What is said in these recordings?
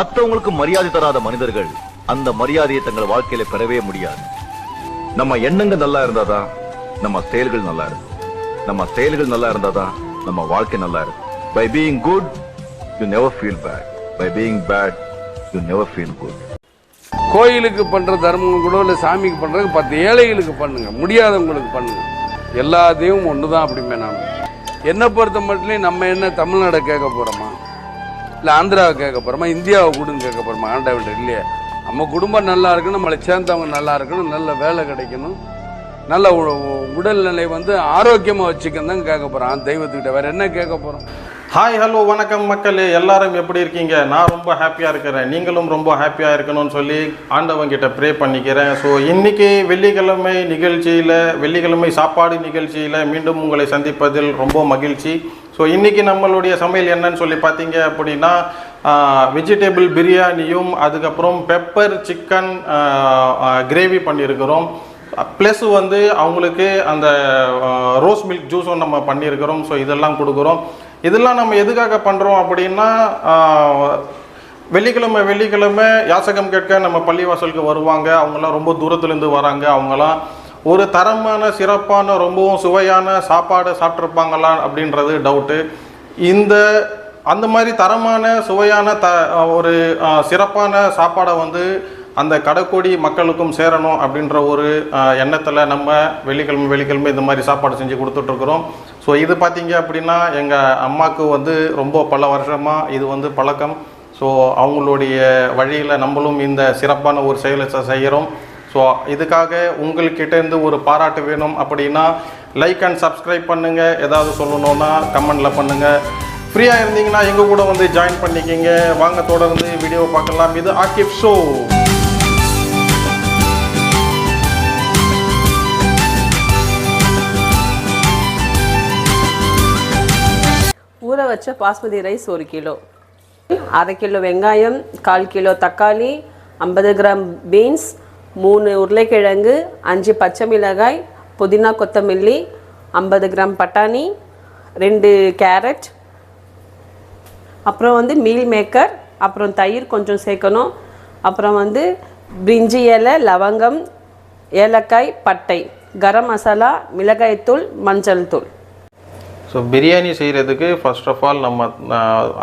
மற்றவங்களுக்கு மரியாதை தராத மனிதர்கள் அந்த மரியாதையை தங்கள் வாழ்க்கையில பெறவே முடியாது. நம்ம எண்ணங்கள் நல்லா இருந்தாதான் நம்ம செயல்கள் நல்லா இருக்கும். நம்ம செயல்கள் நல்லா இருந்தாதான் நம்ம வாழ்க்கை நல்லா இருக்கும். By being good you never feel bad by being bad you never feel good கோயிலுக்கு பண்ணுற தர்மம் கூட இல்லை சாமிக்கு பண்றது பத்து ஏழைகளுக்கு பண்ணுங்க. முடியாதவங்களுக்கு பண்ணுங்க. எல்லாத்தையும் ஒன்று தான் அப்படிமே நான் என்னை பொறுத்த மட்டும் நம்ம என்ன தமிழ்நாடை கேட்க போகிறோமா இல்லை ஆந்திராவை கேட்க போகிறோமா இந்தியாவை கூடுன்னு கேட்க போகிறோமா ஆண்டவன் இல்லையே. நம்ம குடும்பம் நல்லா இருக்கணும் நம்மளை சேர்ந்தவங்க நல்லா இருக்கணும் நல்ல வேலை கிடைக்கணும். நல்ல உ- உடல்நிலை வந்து ஆரோக்கியமாக வச்சுக்கணும் தான் கேட்க போகிறோம் தெய்வத்துக்கிட்ட வேறு என்ன கேட்க போகிறோம் ஹாய் ஹலோ வணக்கம் மக்களே. எல்லாரும் எப்படி இருக்கீங்க? நான் ரொம்ப ஹாப்பியாக இருக்கிறேன். நீங்களும் ரொம்ப ஹாப்பியாக இருக்கணும்னு சொல்லி ஆண்டவங்கிட்ட ப்ரே பண்ணிக்கிறேன். ஸோ இன்றைக்கி வெள்ளிக்கிழமை நிகழ்ச்சியில் வெள்ளிக்கிழமை சாப்பாடு நிகழ்ச்சியில் மீண்டும் உங்களை சந்திப்பதில் ரொம்ப மகிழ்ச்சி. ஸோ இன்றைக்கி நம்மளுடைய சமையல் என்னன்னு சொல்லி பார்த்தீங்க அப்படின்னா வெஜிடேபிள் பிரியாணியும் அதுக்கப்புறம் பெப்பர் சிக்கன் கிரேவி பண்ணியிருக்கிறோம். ப்ளஸ் வந்து அவங்களுக்கு அந்த ரோஸ் மில்க் ஜூஸும் நம்ம பண்ணியிருக்கிறோம். ஸோ இதெல்லாம் கொடுக்குறோம். இதெல்லாம் நம்ம எதுக்காக பண்ணுறோம் அப்படின்னா வெள்ளிக்கிழமை வெள்ளிக்கிழமை யாசகம் கேட்க நம்ம பள்ளிவாசலுக்கு வருவாங்க. அவங்கெல்லாம் ரொம்ப தூரத்துலேருந்து வராங்க. அவங்கெல்லாம் ஒரு தரமான சிறப்பான ரொம்பவும் சுவையான சாப்பாடு சாப்பிட்ருப்பாங்களா அப்படின்றது டவுட்டு இந்த அந்த மாதிரி தரமான சுவையான த ஒரு சிறப்பான சாப்பாடை வந்து அந்த கடைக்கோடி மக்களுக்கும் சேரணும் அப்படின்ற ஒரு எண்ணத்தில் நம்ம வெள்ளிக்கிழமை வெள்ளிக்கிழமை இந்த மாதிரி சாப்பாடு செஞ்சு கொடுத்துட்ருக்குறோம். ஸோ இது பார்த்தீங்க அப்படின்னா எங்கள் அம்மாவுக்கு வந்து ரொம்ப பல வருஷமாக இது வந்து பழக்கம். ஸோ அவங்களுடைய வழியில் நம்மளும் இந்த சிறப்பான ஒரு செயலை செய்கிறோம். ஸோ இதுக்காக உங்கள்கிட்டேருந்து ஒரு பாராட்டு வேணும் அப்படின்னா லைக் அண்ட் சப்ஸ்கிரைப் பண்ணுங்கள் ஏதாவது சொல்லணும்னா கமெண்டில் பண்ணுங்கள் ஃப்ரீயாக இருந்தீங்கன்னா எங்கள் கூட வந்து ஜாயின் பண்ணிக்கிங்க. வாங்க தொடர்ந்து வீடியோ பார்க்கலாம். இது ஆக்கிப் ஷோ ஊற வச்ச பாஸ்மதி ரைஸ் ஒரு கிலோ. அரை கிலோ வெங்காயம் கால் கிலோ தக்காளி ஐம்பது கிராம் பீன்ஸ் மூணு உருளைக்கிழங்கு அஞ்சு பச்சை மிளகாய் புதினா கொத்தமல்லி ஐம்பது கிராம் பட்டாணி ரெண்டு கேரட் அப்புறம் வந்து மீல் மேக்கர் அப்புறம் தயிர் கொஞ்சம் சேர்க்கணும். அப்புறம் வந்து பிரிஞ்சி இலை லவங்கம் ஏலக்காய் பட்டை கரம் மசாலா மிளகாய்த்தூள் மஞ்சள் தூள். ஸோ பிரியாணி செய்கிறதுக்கு ஃபர்ஸ்ட் ஆஃப் ஆல் நம்ம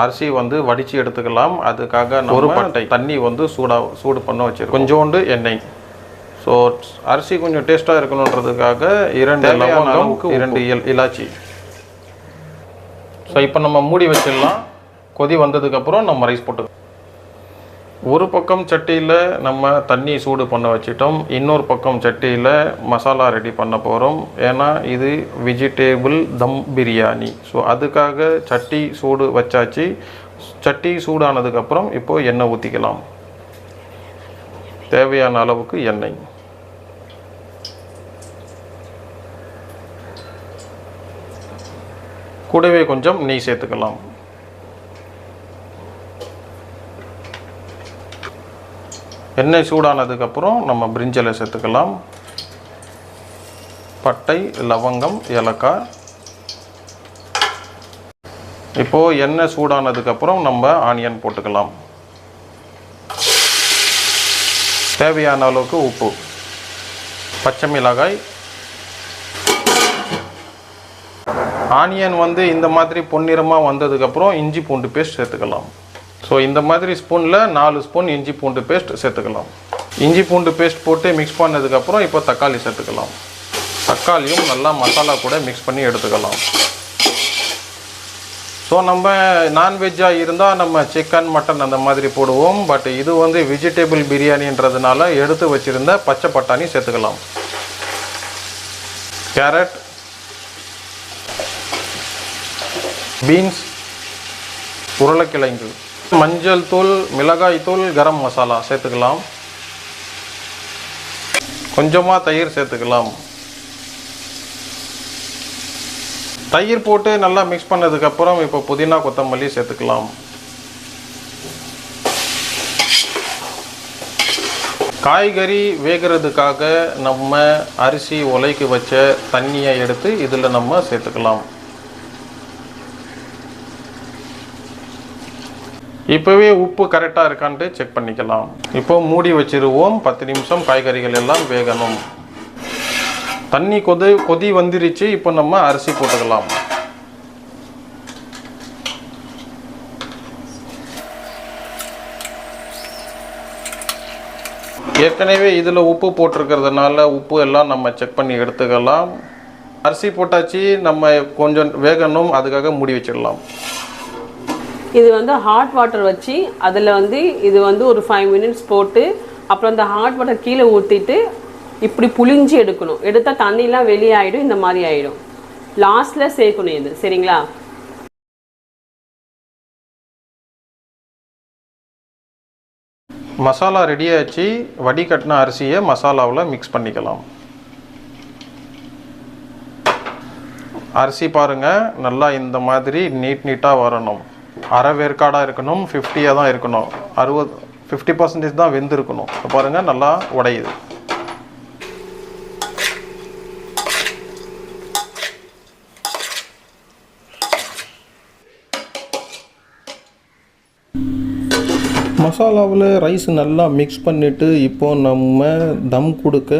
அரிசி வந்து வடித்து எடுத்துக்கலாம். அதுக்காக நம்ம ஒரு பட்டை. தண்ணி வந்து சூடாக சூடு பண்ண வச்சிருக்கோம். கொஞ்சோண்டு எண்ணெய். ஸோ அரிசி கொஞ்சம் டேஸ்ட்டாக இருக்கணுன்றதுக்காக இரண்டு லவங்கம் இரண்டு இல் இலாச்சி. ஸோ இப்போ நம்ம மூடி வச்சிடலாம். கொதி வந்ததுக்கப்புறம் நம்ம ரைஸ் போட்டு ஒரு பக்கம் சட்டியில் நம்ம தண்ணி சூடு பண்ண வச்சிட்டோம். இன்னொரு பக்கம் சட்டியில் மசாலா ரெடி பண்ண போகிறோம் ஏன்னா இது வெஜிடேபிள் தம் பிரியாணி. ஸோ அதுக்காக சட்டி சூடு வச்சாச்சு. சட்டி சூடானதுக்கப்புறம் இப்போது எண்ணெய் ஊற்றிக்கலாம் தேவையான அளவுக்கு எண்ணெய். கூடவே கொஞ்சம் நெய் சேர்த்துக்கலாம். எண்ணெய் சூடானதுக்கப்புறம் நம்ம பிரிஞ்சலை சேர்த்துக்கலாம். பட்டை லவங்கம் ஏலக்காய். இப்போது எண்ணெய் சூடானதுக்கப்புறம் நம்ம ஆனியன் போட்டுக்கலாம். தேவையான அளவுக்கு உப்பு பச்சை மிளகாய் ஆனியன் வந்து இந்த மாதிரி பொன்னிறமாக வந்ததுக்கப்புறம் இஞ்சி பூண்டு பேஸ்ட் சேர்த்துக்கலாம். ஸோ இந்த மாதிரி ஸ்பூனில் நாலு ஸ்பூன் இஞ்சி பூண்டு பேஸ்ட் சேர்த்துக்கலாம். இஞ்சி பூண்டு பேஸ்ட் போட்டு மிக்ஸ் பண்ணதுக்கப்புறம் இப்போ தக்காளி சேர்த்துக்கலாம். தக்காளியும் நல்லா மசாலா கூட மிக்ஸ் பண்ணி எடுத்துக்கலாம். ஸோ நம்ம நான்வெஜ்ஜாக இருந்தால் நம்ம சிக்கன் மட்டன் அந்த மாதிரி போடுவோம். பட் இது வந்து வெஜிடபிள் பிரியாணின்றதுனால எடுத்து வச்சுருந்த பச்சை பட்டாணி சேர்த்துக்கலாம். கேரட் பீன்ஸ் உருளைக்கிழங்கு மஞ்சள் தூள் மிளகாய் தூள் கரம் மசாலா சேர்த்துக்கலாம். கொஞ்சமாக தயிர் சேர்த்துக்கலாம். தயிர் போட்டு நல்லா மிக்ஸ் பண்ணதுக்கப்புறம் இப்போ புதினா கொத்தமல்லி சேர்த்துக்கலாம். காய்கறி வேகிறதுக்காக நம்ம அரிசி உலைக்கு வச்ச தண்ணியை எடுத்து இதில் நம்ம சேர்த்துக்கலாம். இப்போவே உப்பு கரெக்டாக இருக்கான்ட்டு செக் பண்ணிக்கலாம். இப்போ மூடி வச்சிருவோம். பத்து நிமிஷம் காய்கறிகள் எல்லாம் வேகணும். தண்ணி கொதி கொதி வந்துருச்சு. இப்போ நம்ம அரிசி போட்டுக்கலாம். ஏற்கனவே இதில் உப்பு போட்டிருக்கிறதுனால உப்பு எல்லாம் நம்ம செக் பண்ணி எடுத்துக்கலாம். அரிசி போட்டாச்சு. நம்ம கொஞ்சம் வேகணும். அதுக்காக மூடி வச்சிடலாம். இது வந்து ஹாட் வாட்டர் வச்சு அதில் வந்து இது வந்து ஒரு ஃபைவ் மினிட்ஸ் போட்டு அப்புறம் அந்த ஹாட் வாட்டர் கீழே ஊற்றிட்டு இப்படி புளிஞ்சு எடுக்கணும். எடுத்தால் தண்ணிலாம் வெளியே ஆகிடும் இந்த மாதிரி ஆகிடும் லாஸ்ட்டில் சேர்க்கணும் இது சரிங்களா? மசாலா ரெடியாச்சு வடிகட்டின அரிசியை மசாலாவில் மிக்ஸ் பண்ணிக்கலாம். அரிசி பாருங்க நல்லா இந்த மாதிரி நீட் நீட்டாக வரணும். அரை வேர்க்காடாக இருக்கணும் ஃபிஃப்டியாக தான் இருக்கணும். அறுபது ஃபிஃப்டி பர்சன்டேஜ் தான் வெந்திருக்கணும். பாருங்கள் நல்லா உடையுது. மசாலாவில் ரைஸ் நல்லா மிக்ஸ் பண்ணிவிட்டு இப்போ நம்ம தம் கொடுக்க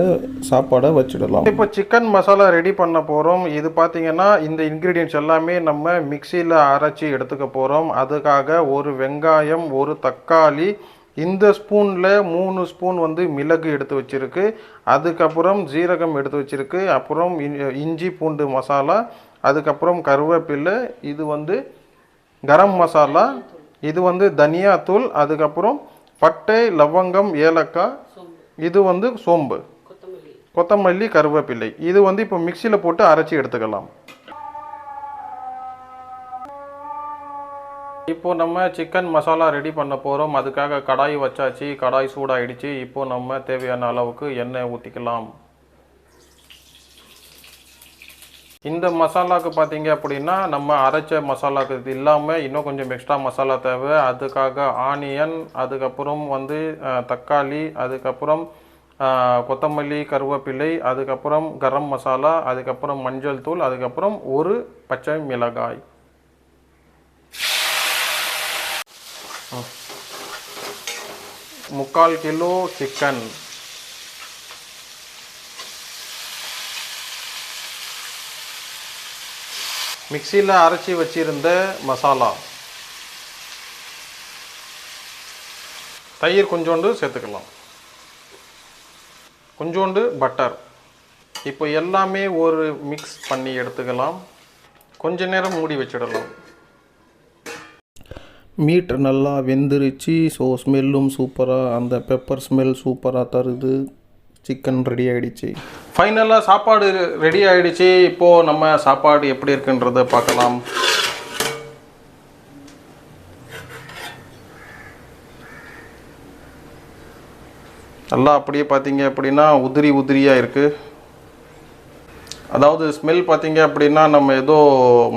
சாப்பாடை வச்சிடலாம். இப்போ சிக்கன் மசாலா ரெடி பண்ண போகிறோம் இது பார்த்திங்கன்னா இந்த இன்க்ரீடியன்ஸ் எல்லாமே நம்ம மிக்சியில் அரைச்சி எடுத்துக்க போகிறோம் அதுக்காக ஒரு வெங்காயம் ஒரு தக்காளி இந்த ஸ்பூனில் மூணு ஸ்பூன் வந்து மிளகு எடுத்து வச்சுருக்கு. அதுக்கப்புறம் ஜீரகம் எடுத்து வச்சுருக்கு. அப்புறம் இ- இஞ்சி பூண்டு மசாலா அதுக்கப்புறம் கருவேப்பிலை இது வந்து கரம் மசாலா இது வந்து தனியாத்தூள் அதுக்கப்புறம் பட்டை லவங்கம் ஏலக்காய் இது வந்து சோம்பு. கொத்தமல்லி. கருவேப்பிலை. இது வந்து இப்போ மிக்சியில் போட்டு அரைச்சி எடுத்துக்கலாம். இப்போ நம்ம சிக்கன் மசாலா ரெடி பண்ண போகிறோம் அதுக்காக கடாய் வச்சாச்சு. கடாய் சூடாயிடுச்சு. இப்போ நம்ம தேவையான அளவுக்கு எண்ணெய் ஊற்றிக்கலாம் இந்த மசாலாவுக்கு பார்த்தீங்க அப்படின்னா நம்ம அரைச்ச மசாலாக்கு இது இல்லாமல் இன்னும் கொஞ்சம் எக்ஸ்ட்ரா மசாலா தேவை. அதுக்காக ஆனியன் அதுக்கப்புறம் வந்து தக்காளி அதுக்கப்புறம் கொத்தமல்லி கருவேப்பிலை அதுக்கப்புறம் கரம் மசாலா அதுக்கப்புறம் மஞ்சள் தூள் அதுக்கப்புறம் ஒரு பச்சை மிளகாய். முக்கால் கிலோ சிக்கன் மிக்சியில் அரைச்சி வச்சிருந்த மசாலா. தயிர் கொஞ்சோண்டு சேர்த்துக்கலாம். கொஞ்சோண்டு பட்டர் இப்போ எல்லாமே ஒரு மிக்ஸ் பண்ணி எடுத்துக்கலாம். கொஞ்ச நேரம் மூடி வச்சிடலாம். மீட் நல்லா வெந்துருச்சு. ஸோ ஸ்மெல்லும் சூப்பராக அந்த பெப்பர் ஸ்மெல் சூப்பராக தருது. சிக்கன் ரெடி ஆகிடுச்சு ஃபைனலாக சாப்பாடு ரெடி ஆகிடுச்சு இப்போது நம்ம சாப்பாடு எப்படி இருக்குன்றதை பார்க்கலாம். நல்லா அப்படியே பார்த்தீங்க அப்படின்னா உதிரி உதிரியாக இருக்குது அதாவது ஸ்மெல் பார்த்தீங்க அப்படின்னா நம்ம ஏதோ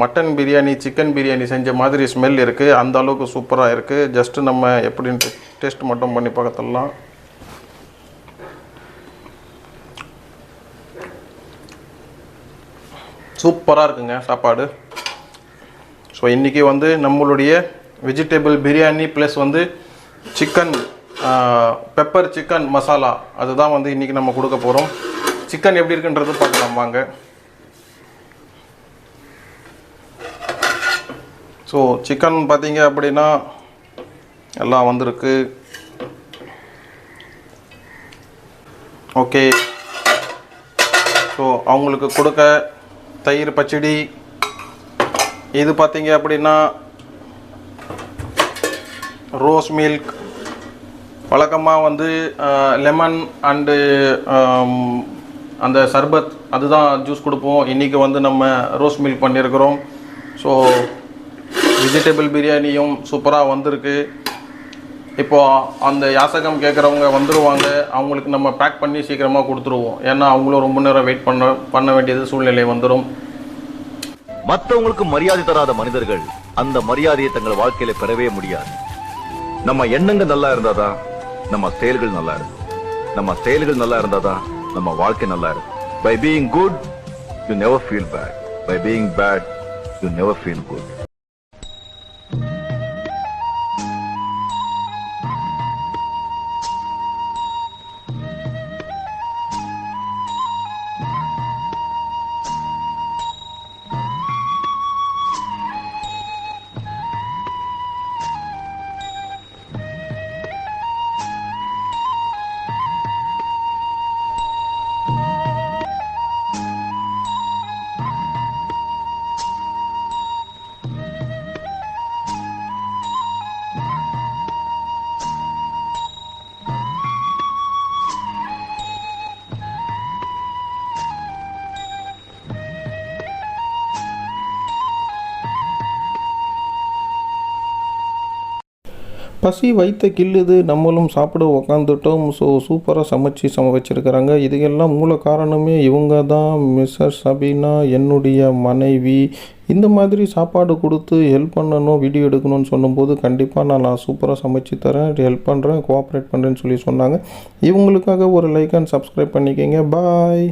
மட்டன் பிரியாணி சிக்கன் பிரியாணி செஞ்ச மாதிரி ஸ்மெல் இருக்குது அந்த அளவுக்கு சூப்பராக இருக்குது ஜஸ்ட்டு நம்ம எப்படின்ட்டு டேஸ்ட் மட்டும் பண்ணி பார்த்துடலாம். சூப்பராக இருக்குங்க சாப்பாடு. ஸோ இன்றைக்கி வந்து நம்மளுடைய வெஜிடபிள் பிரியாணி ப்ளஸ் வந்து சிக்கன் பெப்பர் சிக்கன் மசாலா அதுதான் வந்து இன்றைக்கி நம்ம கொடுக்க போகிறோம் சிக்கன் எப்படி இருக்குன்றது பார்க்கலாம் வாங்க. ஸோ சிக்கன் பார்த்தீங்க அப்படின்னா எல்லாம் வந்திருக்கு. ஓகே ஸோ அவங்களுக்கு கொடுக்க தயிர் பச்சடி. இது பார்த்தீங்க அப்படின்னா ரோஸ் மில்க் வழக்கமாக வந்து லெமன் அண்டு அந்த சர்பத் அதுதான் ஜூஸ் கொடுப்போம். இன்றைக்கி வந்து நம்ம ரோஸ் மில்க் பண்ணியிருக்கிறோம் ஸோ வெஜிடபிள் பிரியாணியும் சூப்பராக வந்திருக்கு. இப்போ அந்த யாசகம் கேட்குறவங்க வந்துடுவாங்க அவங்களுக்கு நம்ம பேக் பண்ணி சீக்கிரமாக கொடுத்துருவோம். ஏன்னா அவங்களும் ரொம்ப நேரம் வெயிட் பண்ண பண்ண வேண்டியது சூழ்நிலை வந்துடும் மற்றவங்களுக்கு மரியாதை தராத மனிதர்கள் அந்த மரியாதையை தங்கள் வாழ்க்கையில பெறவே முடியாது. நம்ம எண்ணங்கள் நல்லா இருந்தாதான் நம்ம செயல்கள் நல்லா இருக்கும். நம்ம செயல்கள் நல்லா இருந்தாதான் நம்ம வாழ்க்கை நல்லா இருக்கும். By being good you never feel bad by being bad you never feel good பசி வைத்த கில்லுது நம்மளும் சாப்பிட உக்காந்துட்டோம். ஸோ சூப்பராக சமைச்சு சம வச்சுருக்கிறாங்க இதுக்கெல்லாம் மூல காரணமே இவங்க தான் மிஸ்ஸஸ் சபீனா என்னுடைய மனைவி. இந்த மாதிரி சாப்பாடு கொடுத்து ஹெல்ப் பண்ணணும் வீடியோ எடுக்கணும்னு சொல்லும்போது கண்டிப்பாக நான் நான் சூப்பராக சமைச்சு தரேன் ஹெல்ப் பண்ணுறேன் கோஆப்ரேட் பண்ணுறேன்னு சொல்லி சொன்னாங்க. இவங்களுக்காக ஒரு லைக் அண்ட் சப்ஸ்கிரைப் பண்ணிக்கோங்க. பாய்